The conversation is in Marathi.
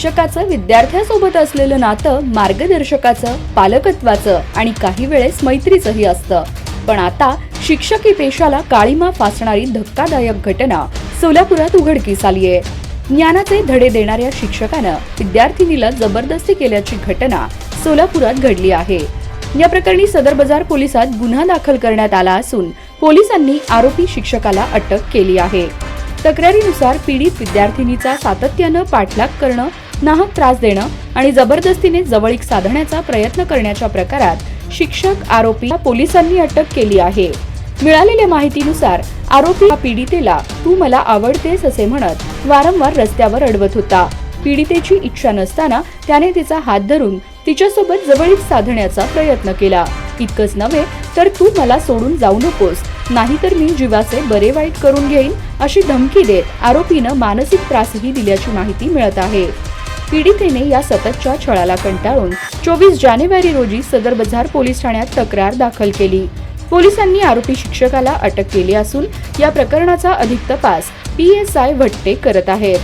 शिक्षकाचं विद्यार्थ्यासोबत असलेलं नातं मार्गदर्शकाचं पालकत्वाचं आणि काही वेळेस मैत्रीचंही असतं. पण आता शिक्षकी पेशाला काळीमा फासणारी धक्कादायक घटना सोलापुरात उघडकीस आली आहे. ज्ञानाचे धडे देणाऱ्या शिक्षकानं विद्यार्थिनीला जबरदस्ती केल्याची घटना सोलापुरात घडली आहे. या प्रकरणी सदर बाजार पोलिसात गुन्हा दाखल करण्यात आला असून पोलिसांनी आरोपी शिक्षकाला अटक केली आहे. तक्रारीनुसार पीडित विद्यार्थिनीचा सातत्यानं पाठलाग करणं नाहक त्रास देणं आणि जबरदस्तीने जवळीक साधण्याचा प्रयत्न करण्याच्या प्रकारात शिक्षक आरोपी पोलिसांनी अटक केली आहे. मिळालेल्या माहितीनुसार आरोपी पीडितेला तू मला आवडतेस असे म्हणत वारंवार रस्त्यावर अडवत होता. पीडितेची इच्छा नसताना त्याने तिचा हात धरून तिच्यासोबत जवळीक साधण्याचा प्रयत्न केला. इतकंच नव्हे तर तू मला सोडून जाऊ नकोस. नाहीतर मी जीवाचे बरे वाईट करून घेईन अशी धमकी देत आरोपीनं मानसिक त्रासही दिल्याची माहिती मिळत आहे. पीडितेने या सततच्या छळाला कंटाळून चोवीस जानेवारी रोजी सदर बाजार पोलीस ठाण्यात तक्रार दाखल केली. पोलिसांनी आरोपी शिक्षकाला अटक केली असून या प्रकरणाचा अधिक तपास पी एस आय भट्टे करत आहेत.